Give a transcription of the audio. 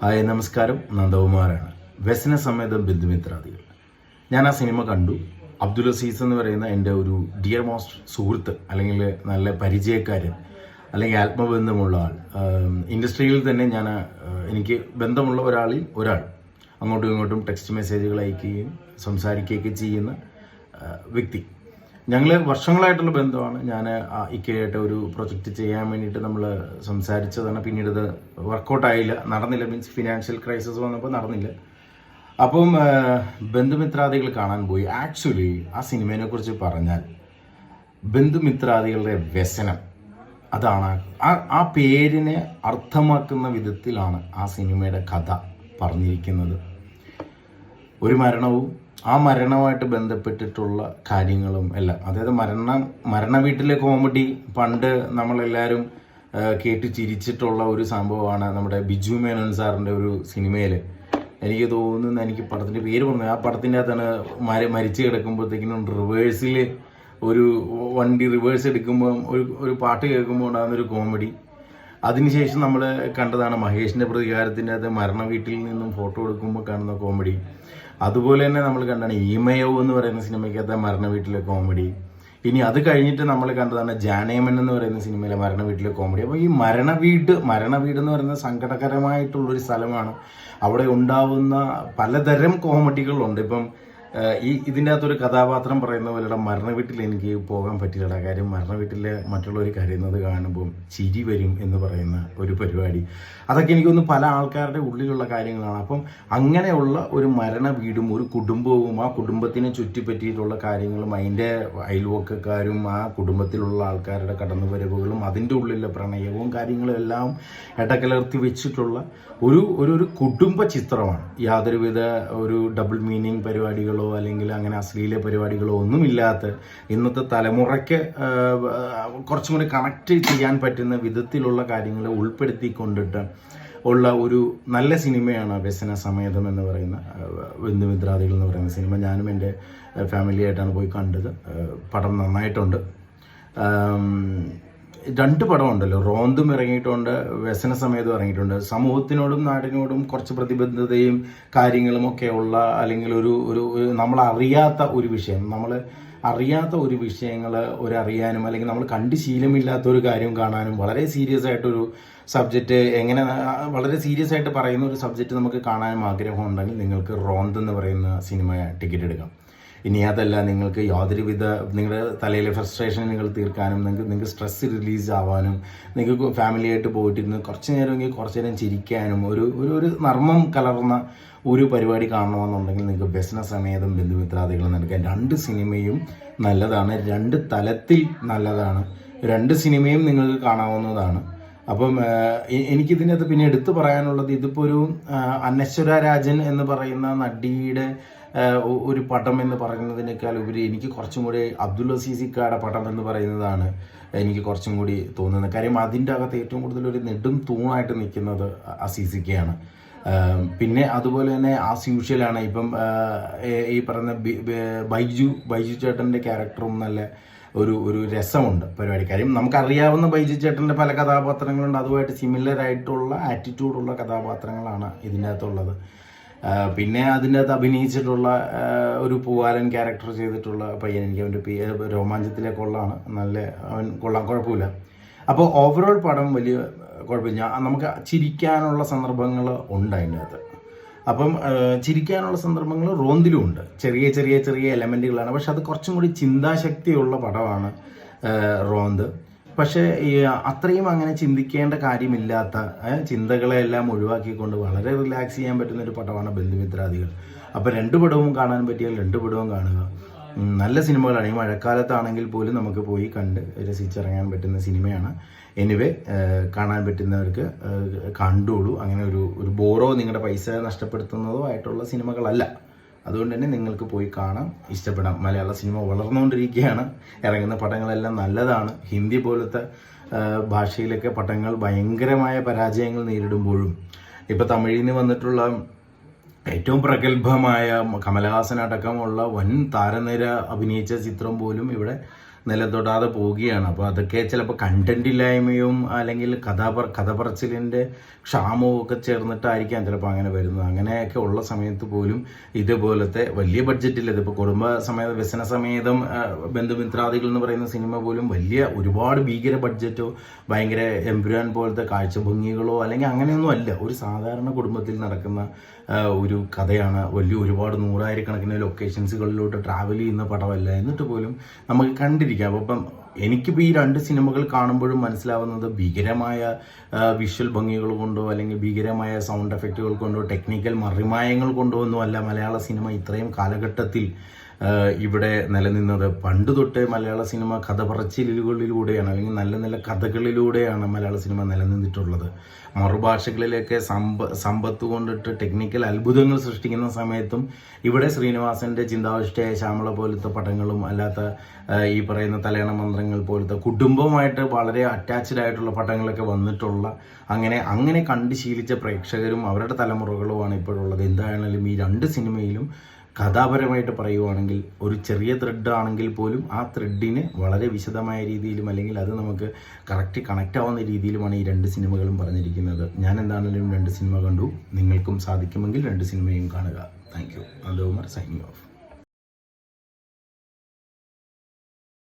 Hi നമസ്കാരം. നന്ദകുമാറാണ് വ്യസന സമേതം ബന്ധുമിത്രാദികൾ ഞാൻ ആ സിനിമ കണ്ടു. അബ്ദുൽ അസീസ് എന്ന് പറയുന്ന എന്റെ ഒരു ഡിയർ മോസ്റ്റ് സുഹൃത്ത് അല്ലെങ്കിൽ നല്ല പരിചയക്കാരൻ അല്ലെങ്കിൽ ആത്മബന്ധമുള്ള ആൾ. ഇൻഡസ്ട്രിയിൽ തന്നെ ഞാൻ എനിക്ക് ബന്ധമുള്ള ഒരാളിൽ ഒരാൾ. അങ്ങോട്ടും ഇങ്ങോട്ടും ടെക്സ്റ്റ് മെസ്സേജുകൾ അയക്കുകയും സംസാരിക്കുകയൊക്കെ ചെയ്യുന്ന വ്യക്തി. ഞങ്ങൾ വർഷങ്ങളായിട്ടുള്ള ബന്ധമാണ്. ഞാൻ ഇക്കയായിട്ട് ഒരു പ്രൊജക്റ്റ് ചെയ്യാൻ വേണ്ടിയിട്ട് നമ്മൾ സംസാരിച്ചതാണ്. പിന്നീട് ഇത് വർക്കൗട്ട് ആയില്ല. നടന്നില്ല. മീൻസ് ഫിനാൻഷ്യൽ ക്രൈസിസ് വന്നപ്പോൾ നടന്നില്ല. അപ്പം ബന്ധുമിത്രാദികൾ കാണാൻ പോയി. ആക്ച്വലി ആ സിനിമയെ കുറിച്ച് പറഞ്ഞാൽ ബന്ധുമിത്രാദികളുടെ വ്യസനം അതാണ്. ആ ആ പേരിനെ അർത്ഥമാക്കുന്ന വിധത്തിലാണ് ആ സിനിമയുടെ കഥ പറഞ്ഞിരിക്കുന്നത്. ഒരു മരണവും ആ മരണവുമായിട്ട് ബന്ധപ്പെട്ടിട്ടുള്ള കാര്യങ്ങളും എല്ലാം. അതായത് മരണം മരണ വീട്ടിലെ കോമഡി പണ്ട് നമ്മളെല്ലാവരും കേട്ട് ചിരിച്ചിട്ടുള്ള ഒരു സംഭവമാണ് നമ്മുടെ ബിജു മേനോൻ സാറിന്റെ ഒരു സിനിമയിൽ എനിക്ക് തോന്നുന്നു എനിക്ക് പടത്തിന്റെ പേര് പറഞ്ഞു ആ പടത്തിന്റെ അകത്താണ് മര മരിച്ചു കിടക്കുമ്പോഴത്തേക്കിനും റിവേഴ്സിൽ ഒരു വണ്ടി റിവേഴ്സ് എടുക്കുമ്പോൾ ഒരു ഒരു പാട്ട് കേൾക്കുമ്പോൾ ഉണ്ടാകുന്ന ഒരു കോമഡി അതിനുശേഷം നമ്മൾ കണ്ടതാണ് മഹേഷിന്റെ പ്രതികാരത്തിന്റെ അത് മരണ വീട്ടിൽ നിന്നും ഫോട്ടോ എടുക്കുമ്പോൾ കാണുന്ന കോമഡി അതുപോലെ തന്നെ നമ്മൾ കണ്ടാണ് ഈമയോ എന്ന് പറയുന്ന സിനിമയ്ക്കകത്ത് മരണ വീട്ടിലെ കോമഡി ഇനി അത് കഴിഞ്ഞിട്ട് നമ്മൾ കണ്ടതാണ് ജാനേമൻ എന്ന് പറയുന്ന സിനിമയിലെ മരണ വീട്ടിലെ കോമഡി അപ്പോൾ ഈ മരണ വീട് മരണ വീട് എന്ന് പറയുന്നത് സങ്കടകരമായിട്ടുള്ളൊരു സ്ഥലമാണ്. അവിടെ ഉണ്ടാവുന്ന പലതരം കോമഡികളുണ്ട് ഇപ്പം ഈ ഇതിന്റെ അകത്തൊരു കഥാപാത്രം പറയുന്ന പോലെയുടെ മരണ വീട്ടിൽ എനിക്ക് പോകാൻ പറ്റില്ലടാ കാര്യം മരണ വീട്ടിലെ മറ്റുള്ളവർ കരയുന്നത് കാണുമ്പോൾ ചിരി വരും എന്ന് പറയുന്ന ഒരു പരിപാടി. അതൊക്കെ എനിക്കൊന്ന് പല ആൾക്കാരുടെ ഉള്ളിലുള്ള കാര്യങ്ങളാണ്. അപ്പം അങ്ങനെയുള്ള ഒരു മരണ വീടും ഒരു കുടുംബവും ആ കുടുംബത്തിനെ ചുറ്റിപ്പറ്റിയിട്ടുള്ള കാര്യങ്ങളും അതിന്റെ അയൽവക്കക്കാരും ആ കുടുംബത്തിലുള്ള ആൾക്കാരുടെ കടന്നുവരവുകളും അതിന്റെ ഉള്ളിലെ പ്രണയവും കാര്യങ്ങളും എല്ലാം ഇടകലർത്തി വെച്ചിട്ടുള്ള ഒരു ഒരു കുടുംബ ചിത്രമാണ്. യാതൊരുവിധ ഒരു ഡബിൾ മീനിങ് പരിപാടികളോ അല്ലെങ്കിൽ അങ്ങനെ അശ്ലീല പരിപാടികളോ ഒന്നുമില്ലാത്ത ഇന്നത്തെ തലമുറയ്ക്ക് കുറച്ചും കൂടി കണക്ട് ചെയ്യാൻ പറ്റുന്ന വിധത്തിലുള്ള കാര്യങ്ങളെ ഉൾപ്പെടുത്തിക്കൊണ്ടിട്ട് ഉള്ള ഒരു നല്ല സിനിമയാണ് വ്യസന സമേതം എന്ന് പറയുന്ന ബന്ധുമിത്രാദികൾ എന്ന് പറയുന്ന സിനിമ. ഞാനും എന്റെ ഫാമിലിയായിട്ടാണ് പോയി കണ്ടത്. പടം നന്നായിട്ടുണ്ട്. ആം, പടം ഉണ്ടല്ലോ റോന്തും ഇറങ്ങിയിട്ടുണ്ട് വ്യസന സമയത്തും ഇറങ്ങിയിട്ടുണ്ട്. സമൂഹത്തിനോടും നാടിനോടും കുറച്ച് പ്രതിബദ്ധതയും കാര്യങ്ങളും ഒക്കെ ഉള്ള അല്ലെങ്കിൽ ഒരു ഒരു നമ്മൾ അറിയാത്ത ഒരു വിഷയം. നമ്മൾ അറിയാത്ത ഒരു വിഷയങ്ങൾ ഒരു അറിയാനും അല്ലെങ്കിൽ നമ്മൾ കണ്ട് ശീലമില്ലാത്ത ഒരു കാര്യം കാണാനും വളരെ സീരിയസ് ആയിട്ടൊരു സബ്ജക്റ്റ് എങ്ങനെ വളരെ സീരിയസ് ആയിട്ട് പറയുന്ന ഒരു സബ്ജക്റ്റ് നമുക്ക് കാണാനും ആഗ്രഹമുണ്ടെങ്കിൽ നിങ്ങൾക്ക് റോന്ത് എന്ന് പറയുന്ന സിനിമ ടിക്കറ്റ് എടുക്കാം. ഇനി അതല്ല നിങ്ങൾക്ക് യാതൊരുവിധ നിങ്ങളുടെ തലയിലെ ഫ്രസ്ട്രേഷൻ നിങ്ങൾ തീർക്കാനും നിങ്ങൾക്ക് നിങ്ങൾക്ക് സ്ട്രെസ് റിലീസ് ആവാനും നിങ്ങൾക്ക് ഫാമിലിയായിട്ട് പോയിട്ടിരുന്ന് കുറച്ച് നേരമെങ്കിൽ കുറച്ച് നേരം ചിരിക്കാനും ഒരു ഒരു ഒരു നർമ്മം കലർന്ന ഒരു പരിപാടി കാണണമെന്നുണ്ടെങ്കിൽ നിങ്ങൾക്ക് ബിസിനസ് സമേതം ബന്ധുമിത്രാദികൾ നൽകാൻ രണ്ട് സിനിമയും നല്ലതാണ് രണ്ട് തലത്തിൽ നല്ലതാണ് രണ്ട് സിനിമയും നിങ്ങൾക്ക് കാണാവുന്നതാണ്. അപ്പം എനിക്കിതിനകത്ത് പിന്നെ എടുത്തു പറയാനുള്ളത് ഇതിപ്പോൾ ഒരു അന്നശ്വര രാജൻ എന്ന് പറയുന്ന നടിയുടെ ഒരു പടം എന്ന് പറയുന്നതിനേക്കാൾ ഉപരി എനിക്ക് കുറച്ചും കൂടി അബ്ദുൽ അസീസിക്കയുടെ പടം എന്ന് പറയുന്നതാണ് എനിക്ക് കുറച്ചും കൂടി തോന്നുന്നത്. കാര്യം അതിന്റെ അകത്ത് ഏറ്റവും കൂടുതൽ ഒരു നെടും തൂണായിട്ട് നിൽക്കുന്നത് അസീസിക്കയാണ് പിന്നെ അതുപോലെ തന്നെ ആസ് യൂഷ്വലാണ് ഇപ്പം ഈ പറയുന്ന ബൈജു ബൈജു ചേട്ടന്റെ ക്യാരക്ടറും നല്ല ഒരു ഒരു രസമുണ്ട് പരിപാടി. കാര്യം നമുക്കറിയാവുന്ന ബൈജു ചേട്ടന്റെ പല കഥാപാത്രങ്ങളുണ്ട്. അതുമായിട്ട് സിമിലർ ആയിട്ടുള്ള ആറ്റിറ്റ്യൂഡുള്ള കഥാപാത്രങ്ങളാണ് ഇതിനകത്തുള്ളത്. പിന്നെ അതിന്റെ അകത്ത് അഭിനയിച്ചിട്ടുള്ള ഒരു പൂവാലൻ ക്യാരക്ടർ ചെയ്തിട്ടുള്ള പയ്യൻ എനിക്ക് അവന്റെ പി രോമാഞ്ചത്തിലെ കൊള്ളാണ് നല്ല അവൻ കൊള്ളാം കുഴപ്പമില്ല. അപ്പോൾ ഓവറോൾ പടം വലിയ കുഴപ്പമില്ല. നമുക്ക് ചിരിക്കാനുള്ള സന്ദർഭങ്ങൾ ഉണ്ട് അതിന്റെ അകത്ത്. അപ്പം ചിരിക്കാനുള്ള സന്ദർഭങ്ങൾ റോന്തിലും ഉണ്ട്. ചെറിയ ചെറിയ ചെറിയ എലമെന്റുകളാണ് പക്ഷെ അത് കുറച്ചും കൂടി ചിന്താശക്തിയുള്ള പടമാണ് റോന്ത്. പക്ഷേ അത്രയും അങ്ങനെ ചിന്തിക്കേണ്ട കാര്യമില്ലാത്ത ചിന്തകളെല്ലാം ഒഴിവാക്കിക്കൊണ്ട് വളരെ റിലാക്സ് ചെയ്യാൻ പറ്റുന്ന ഒരു പടമാണ് ബന്ധുമിത്രാദികൾ. അപ്പോൾ രണ്ട് പടവും കാണാൻ പറ്റിയാൽ രണ്ട് പടവും കാണുക. നല്ല സിനിമകളാണ്. ഈ മഴക്കാലത്താണെങ്കിൽ പോലും നമുക്ക് പോയി കണ്ട് രസിച്ചിറങ്ങാൻ പറ്റുന്ന സിനിമയാണ്. എനിവേ കാണാൻ പറ്റുന്നവർക്ക് കണ്ടോളൂ അങ്ങനെ ഒരു ഒരു ബോറോ നിങ്ങളുടെ പൈസ നഷ്ടപ്പെടുത്തുന്നതോ ആയിട്ടുള്ള സിനിമകളല്ല. അതുകൊണ്ട് തന്നെ നിങ്ങൾക്ക് പോയി കാണാം ഇഷ്ടപ്പെടാം. മലയാള സിനിമ വളർന്നുകൊണ്ടിരിക്കുകയാണ്. ഇറങ്ങുന്ന പടങ്ങളെല്ലാം നല്ലതാണ്. ഹിന്ദി പോലത്തെ ഭാഷയിലൊക്കെ പടങ്ങൾ ഭയങ്കരമായ പരാജയങ്ങൾ നേരിടുമ്പോഴും ഇപ്പോൾ തമിഴിൽ നിന്ന് വന്നിട്ടുള്ള ഏറ്റവും പ്രഗത്ഭമായ കമലഹാസൻ അടക്കമുള്ള വൻ താരനിര അഭിനയിച്ച ചിത്രം പോലും ഇവിടെ നിലതൊടാതെ പോവുകയാണ്. അപ്പോൾ അതൊക്കെ ചിലപ്പോൾ കണ്ടന്റ് ഇല്ലായ്മയും അല്ലെങ്കിൽ കഥാപ കഥ പറച്ചിലിന്റെ ക്ഷാമവും ഒക്കെ ചേർന്നിട്ടായിരിക്കാം ചിലപ്പോൾ അങ്ങനെ വരുന്നത്. അങ്ങനെയൊക്കെ ഉള്ള സമയത്ത് പോലും ഇതുപോലത്തെ വലിയ ബഡ്ജറ്റിൽ ഇതിപ്പോൾ കുടുംബ സമേത വ്യസന സമേതം ബന്ധുമിത്രാദികൾ എന്ന് പറയുന്ന സിനിമ പോലും വലിയ ഒരുപാട് ഭീകര ബഡ്ജറ്റോ ഭയങ്കര എംപുരാൻ പോലത്തെ കാഴ്ചഭംഗികളോ അല്ലെങ്കിൽ അങ്ങനെയൊന്നും അല്ല. ഒരു സാധാരണ കുടുംബത്തിൽ നടക്കുന്ന ഒരു കഥയാണ്. വലിയ ഒരുപാട് നൂറായിരക്കണക്കിന് ലൊക്കേഷൻസുകളിലോട്ട് ട്രാവൽ ചെയ്യുന്ന പടമല്ല. എന്നിട്ട് പോലും നമുക്ക് കണ്ടിരിക്കാം. അപ്പോൾ അപ്പം എനിക്കിപ്പോൾ ഈ രണ്ട് സിനിമകൾ കാണുമ്പോഴും മനസ്സിലാവുന്നത് ഭീകരമായ വിഷ്വൽ ഭംഗികൾ കൊണ്ടോ അല്ലെങ്കിൽ ഭീകരമായ സൗണ്ട് എഫക്റ്റുകൾ കൊണ്ടോ ടെക്നിക്കൽ മറിമായങ്ങൾ കൊണ്ടോ ഒന്നും അല്ല മലയാള സിനിമ ഇത്രയും കാലഘട്ടത്തിൽ ഇവിടെ നിലനിന്നത് പണ്ട് തൊട്ടേ മലയാള സിനിമ കഥ പറച്ചിലുകളിലൂടെയാണ് അല്ലെങ്കിൽ നല്ല നല്ല കഥകളിലൂടെയാണ് മലയാള സിനിമ നിലനിന്നിട്ടുള്ളത്. മറുഭാഷകളിലേക്ക് സമ്പ സമ്പത്ത് കൊണ്ടിട്ട് ടെക്നിക്കൽ അത്ഭുതങ്ങൾ സൃഷ്ടിക്കുന്ന സമയത്തും ഇവിടെ ശ്രീനിവാസന്റെ ചിന്താവിഷ്ടയായ ശ്യാമള പോലത്തെ പടങ്ങളും അല്ലാത്ത ഈ പറയുന്ന തലയണ മന്ത്രങ്ങൾ പോലത്തെ കുടുംബമായിട്ട് വളരെ അറ്റാച്ച്ഡ് ആയിട്ടുള്ള പടങ്ങളൊക്കെ വന്നിട്ടുള്ള അങ്ങനെ അങ്ങനെ കണ്ട് ശീലിച്ച പ്രേക്ഷകരും അവരുടെ തലമുറകളുമാണ് ഇപ്പോഴുള്ളത്. എന്തായാലും ഈ രണ്ട് സിനിമയിലും കഥാപരമായിട്ട് പറയുവാണെങ്കിൽ ഒരു ചെറിയ ത്രെഡ് ആണെങ്കിൽ പോലും ആ ത്രെഡിന് വളരെ വിശദമായ രീതിയിലും അല്ലെങ്കിൽ അത് നമുക്ക് കറക്റ്റ് കണക്റ്റ് ആവുന്ന രീതിയിലുമാണ് ഈ രണ്ട് സിനിമകളും പറഞ്ഞിരിക്കുന്നത്. ഞാൻ എന്താണെങ്കിലും രണ്ട് സിനിമ കണ്ടു നിങ്ങൾക്കും സാധിക്കുമെങ്കിൽ രണ്ട് സിനിമയും കാണുക. Thank you Nandakumar signing off